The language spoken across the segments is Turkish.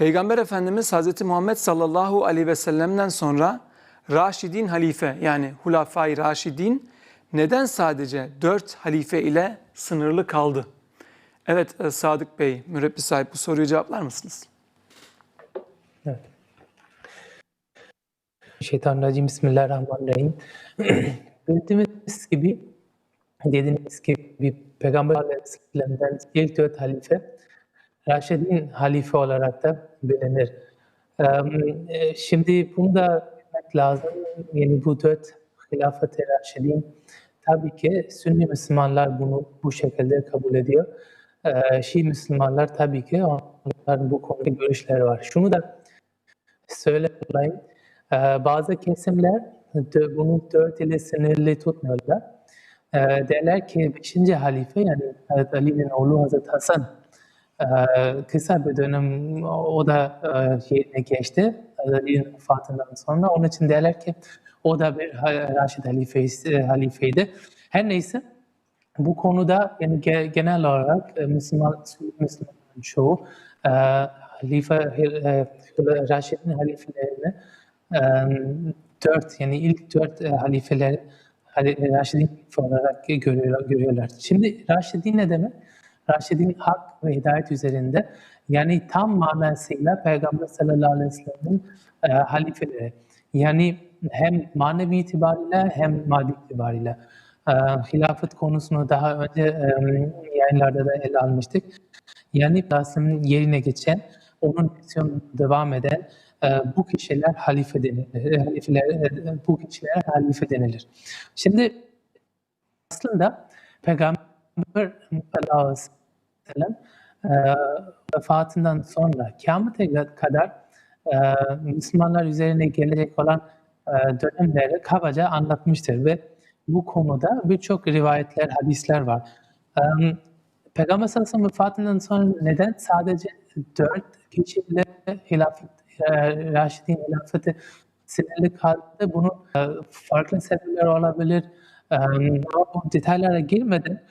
Peygamber Efendimiz Hz. Muhammed sallallahu aleyhi ve sellem'den sonra Raşidin halife yani Hulafai Raşidin neden sadece dört halife ile sınırlı kaldı? Evet e, Sadık Bey, mürebbi sahip bu soruyu cevaplar mısınız? Evet. Şeytanirracim Bismillahirrahmanirrahim. Bildiğimiz gibi dediğiniz gibi Peygamber Aleyhisselam'dan ilk dört halife Raşidin halife olarak da bilinir. Ee, Şimdi bunu da bilmek lazım. Yani bu dört hilafet-i Raşidin tabii ki Sünni Müslümanlar bunu bu şekilde kabul ediyor. Ee, Şii Müslümanlar tabii ki onların bu konuda görüşleri var. Şunu da söyleyeyim. Ee, bazı kesimler bunu dört ile sınırlı tutmuyorlar. Derler ki 5. halife yani Hazreti Ali'nin oğlu Hazreti Hasan kısa bir dönem o da e, geçti. Ali'nin vefatından sonra. Onun için derler ki o da bir Raşid halifesi, halifeydi. Her neyse bu konuda yani ge- genel olarak Müslüman Müslümanların çoğu e, halife Raşid'in halifelerini dört yani ilk dört halifeler hali- Raşidin halife olarak görüyorlar, görüyorlar. Şimdi Raşidin ne demek? Raşidin hak ve hidayet üzerinde yani tam manasıyla Peygamber sallallahu aleyhi ve sellem'in e, halifeleri. Yani hem manevi itibariyle hem maddi itibariyle. E, hilafet konusunu daha önce e, yayınlarda da ele almıştık. Yani Rasul'ün yerine geçen, onun misyonuna devam eden e, bu kişiler halife denilir. E, Halifeler, e, bu kişilere halife denilir. Şimdi aslında Peygamber sallallahu aleyhi ve sellem e, vefatından sonra kıyamete kadar e, Müslümanlar üzerine gelecek olan e, dönemleri kabaca anlatmıştır ve bu konuda birçok rivayetler, hadisler var. E, Peygamber sallallahu vefatından sonra neden sadece dört kişiyle hilafet, e, Raşidin hilafeti sınırlı kaldı? Bunun e, farklı sebepler olabilir. E, bu detaylara girmeden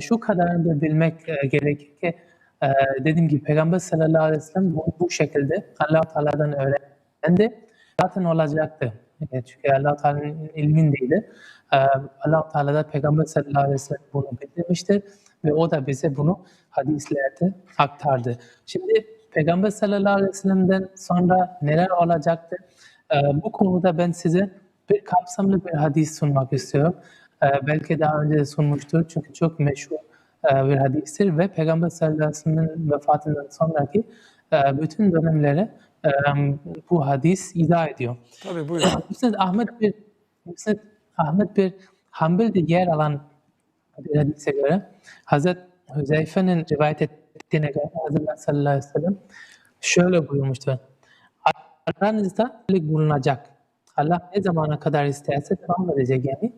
şu kadarını da bilmek e, gerekir ki e, dediğim gibi Peygamber sallallahu aleyhi ve sellem bunu bu şekilde allah Teala'dan öğrendi. Zaten olacaktı. E, çünkü allah Teala'nın ilmindeydi. Allah Teala da Peygamber sallallahu aleyhi ve sellem bunu bildirmiştir ve o da bize bunu hadislerde aktardı. Şimdi Peygamber sallallahu aleyhi ve sellem'den sonra neler olacaktı? Bu konuda ben size bir kapsamlı bir hadis sunmak istiyorum. E, belki daha önce de sunmuştur çünkü çok meşhur e, bir hadistir ve Peygamber sallallahu aleyhi ve sellem'in vefatından sonraki e, bütün dönemlere e, bu hadis izah ediyor. Tabii buyurun. Müsned Ahmet bir Müsned Ahmet bir Hanbel'de yer alan bir hadise göre Hazret Hüzeyfe'nin rivayet ettiğine göre Hazret sallallahu aleyhi ve sellem şöyle buyurmuştur. Aranızda bulunacak. Allah ne zamana kadar isterse devam edecek yani.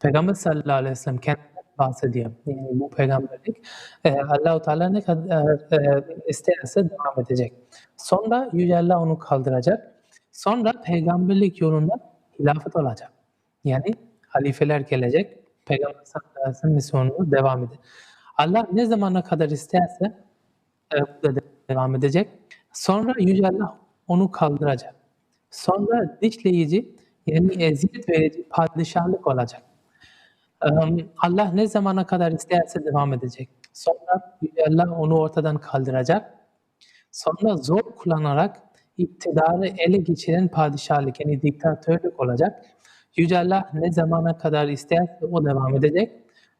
Peygamber sallallahu aleyhi ve sellem kendinden bahsediyor. Yani bu peygamberlik e, Allah-u Teala ne kadar e, isterse devam edecek. Sonra Yüce Allah onu kaldıracak. Sonra peygamberlik yolunda hilafet olacak. Yani halifeler gelecek. Peygamber sallallahu aleyhi ve sellem misyonunu devam edecek. Allah ne zamana kadar isterse e, devam edecek. Sonra Yüce Allah onu kaldıracak. Sonra dişleyici yani eziyet verici padişahlık olacak. Eee, Allah ne zamana kadar isterse devam edecek. Sonra Allah onu ortadan kaldıracak. Sonra zor kullanarak iktidarı ele geçiren padişahlık yani diktatörlük olacak. Yüce Allah ne zamana kadar isterse o devam edecek.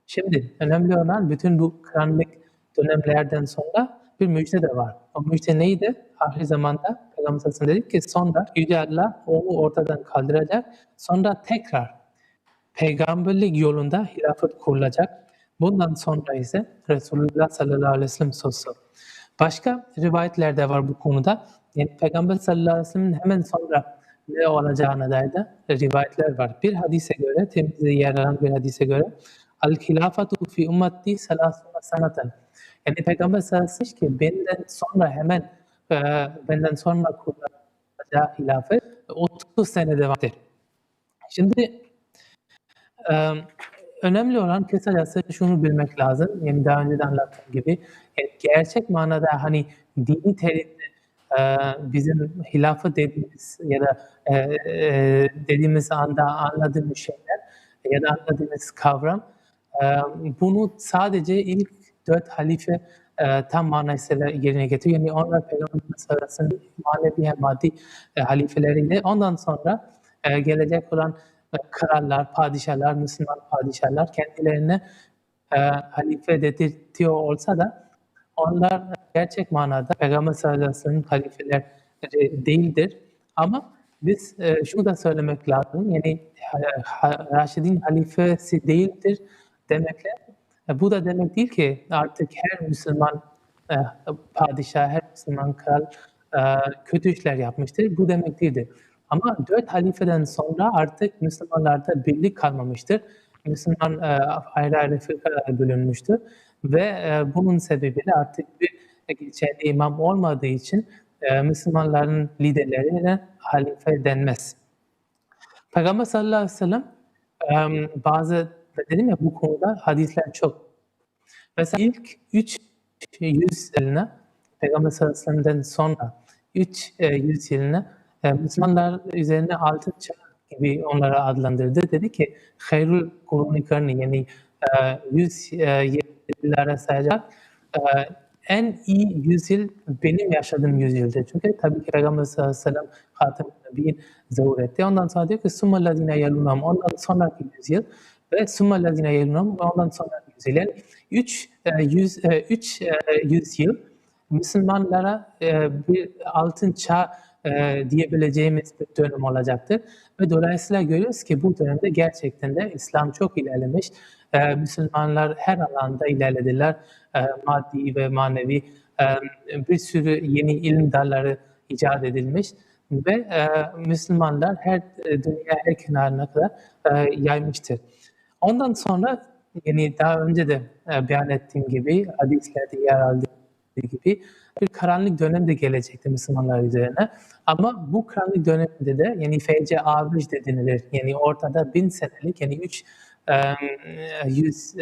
Şimdi önemli olan bütün bu karanlık dönemlerden sonra bir müjde de var. O müjde neydi? Ahir zamanda Peygamber sallallahu aleyhi ve sellem dedi ki sonra Yüce Allah onu ortadan kaldıracak. Sonra tekrar peygamberlik yolunda hilafet kurulacak. Bundan sonra ise Resulullah sallallahu aleyhi ve sellem sözü. Başka rivayetler de var bu konuda. Yani Peygamber sallallahu aleyhi ve sellem'in hemen sonra ne olacağına dair de rivayetler var. Bir hadise göre, temizde yer alan bir hadise göre Al hilafatu fi ummati salasuna sanaten. Yani Peygamber sallallahu aleyhi ve sellem ki benden sonra hemen e, benden sonra kurulacağı hilafet 30 sene devam eder. Şimdi önemli olan kısacası şunu bilmek lazım. Yani daha önce de anlattığım gibi yani gerçek manada hani dini terimde e, bizim hilafet dediğimiz ya da e, e, dediğimiz anda anladığımız şeyler ya da anladığımız kavram e, bunu sadece ilk dört halife e, tam manasıyla yerine getiriyor. Yani onlar Peygamberimiz arasında manevi hem maddi e, halifeleriyle ondan sonra e, gelecek olan e, krallar, padişahlar, Müslüman padişahlar kendilerine e, halife dedirtiyor olsa da onlar gerçek manada Peygamber sallallahu aleyhi halifeleri değildir. Ama biz e, şunu da söylemek lazım. Yani ha- ha- Raşidin halifesi değildir demekle e, bu da demek değil ki artık her Müslüman e, padişah, her Müslüman kral e, kötü işler yapmıştır. Bu demek değildir. Ama dört halifeden sonra artık Müslümanlarda birlik kalmamıştır. Müslüman e, ayrı ayrı fırkalara bölünmüştür. Ve e, bunun sebebiyle artık bir geçerli imam olmadığı için e, Müslümanların liderlerine halife denmez. Peygamber sallallahu aleyhi ve sellem e, bazı dedim ya bu konuda hadisler çok. Mesela ilk 300 yılına Peygamber sallallahu aleyhi ve sellem'den sonra 300 yılına e, Müslümanlar üzerine altın çağ gibi onlara adlandırdı. Dedi ki Hayrul Kurun-i Karni yani e, 100 e, yıllara sayacak e, en iyi yüzyıl benim yaşadığım yüzyıldı. Çünkü tabii ki Peygamber sallallahu aleyhi ve sellem bir zuhur etti. Ondan sonra diyor ki Summa lazine yalunam ondan sonraki yüzyıl ve Summa lazine yalunam ondan sonraki yüzyıl. Yani 3 e, yüz, üç yüzyıl Müslümanlara bir altın çağ e, diyebileceğimiz bir dönem olacaktır. Ve dolayısıyla görüyoruz ki bu dönemde gerçekten de İslam çok ilerlemiş. E, Müslümanlar her alanda ilerlediler. E, maddi ve manevi e, bir sürü yeni ilim dalları icat edilmiş ve e, Müslümanlar her e, dünya her kenarına kadar e, yaymıştır. Ondan sonra yani daha önce de e, beyan ettiğim gibi hadislerde yer aldığı gibi bir karanlık dönem de gelecekti Müslümanlar üzerine. Ama bu karanlık dönemde de yani FC average de denilir. Yani ortada bin senelik yani üç yüz,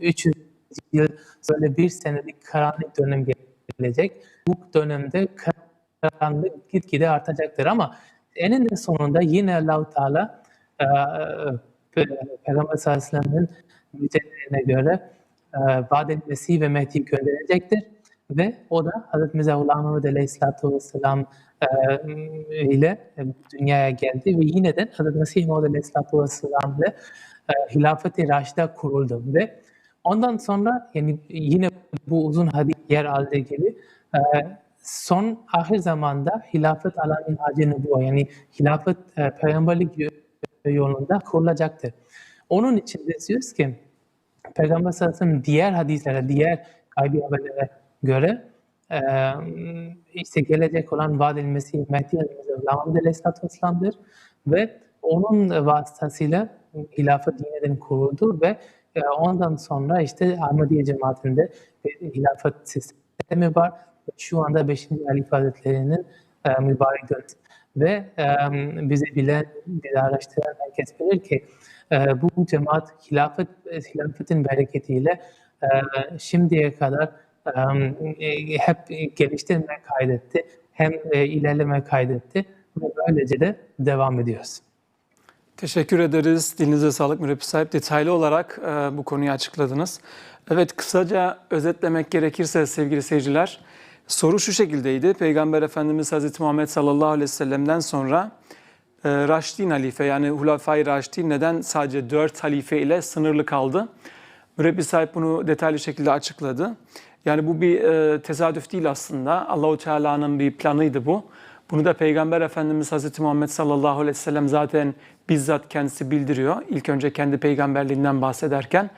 üç yıl böyle bir senelik karanlık dönem gelecek. Bu dönemde karanlık gitgide artacaktır ama eninde sonunda yine Allah-u Teala Peygamber sallallahu aleyhi ve göre e, vaad Mesih ve Mehdi gönderecektir. Ve o da Hz. Mirza Ghulam Ahmed Aleyhisselatü Vesselam e, ile dünyaya geldi ve yine de Hz. Mesih Maud Aleyhisselatü Vesselam ile e, Hilafet-i Raşida kuruldu ve ondan sonra yani yine bu uzun hadis yer aldığı gibi e, son ahir zamanda hilafet alanın hacı bu yani hilafet e, peygamberlik yolunda kurulacaktır. Onun için de diyoruz ki Peygamber sallallahu diğer hadislere, diğer gaybi haberlere göre e, işte gelecek olan vaad Mesih Mehdi Aleyhisselatü Vesselam'dır ve onun vasıtasıyla hilafet yeniden kuruldu ve ondan sonra işte Ahmediye cemaatinde hilafet sistemi var. Şu anda 5. Halife Hazretleri'nin e, mübarek dönemi. Ve e, bizi bilen, bizi araştıran herkes bilir ki e, bu cemaat hilafet, hilafetin bereketiyle e, şimdiye kadar hep geliştirme kaydetti, hem e, ilerleme kaydetti ve böylece de devam ediyoruz. Teşekkür ederiz. Dilinize sağlık Mürebbi sahip. Detaylı olarak e, bu konuyu açıkladınız. Evet kısaca özetlemek gerekirse sevgili seyirciler, soru şu şekildeydi. Peygamber Efendimiz Hazreti Muhammed sallallahu aleyhi ve sellem'den sonra e, Raşidin halife yani Hulafai Raşidin neden sadece dört halife ile sınırlı kaldı? Mürebbi sahip bunu detaylı şekilde açıkladı. Yani bu bir e, tesadüf değil aslında. Allahu Teala'nın bir planıydı bu. Bunu da Peygamber Efendimiz Hazreti Muhammed sallallahu aleyhi ve sellem zaten bizzat kendisi bildiriyor. İlk önce kendi peygamberliğinden bahsederken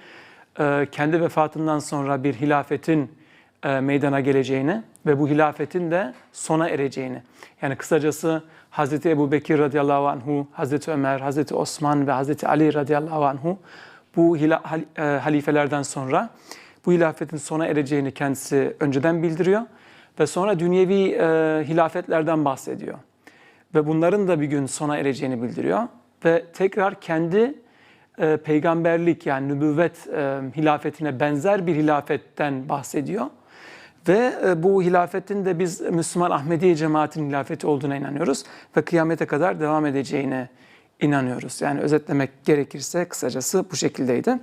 e, kendi vefatından sonra bir hilafetin e, meydana geleceğini ve bu hilafetin de sona ereceğini. Yani kısacası Hazreti Ebu Bekir radıyallahu anhu, Hazreti Ömer, Hazreti Osman ve Hazreti Ali radıyallahu anhu bu halifelerden sonra bu hilafetin sona ereceğini kendisi önceden bildiriyor ve sonra dünyevi e, hilafetlerden bahsediyor. Ve bunların da bir gün sona ereceğini bildiriyor ve tekrar kendi e, peygamberlik yani nübüvvet e, hilafetine benzer bir hilafetten bahsediyor. Ve e, bu hilafetin de biz Müslüman Ahmediye cemaatinin hilafeti olduğuna inanıyoruz ve kıyamete kadar devam edeceğine inanıyoruz. Yani özetlemek gerekirse kısacası bu şekildeydi.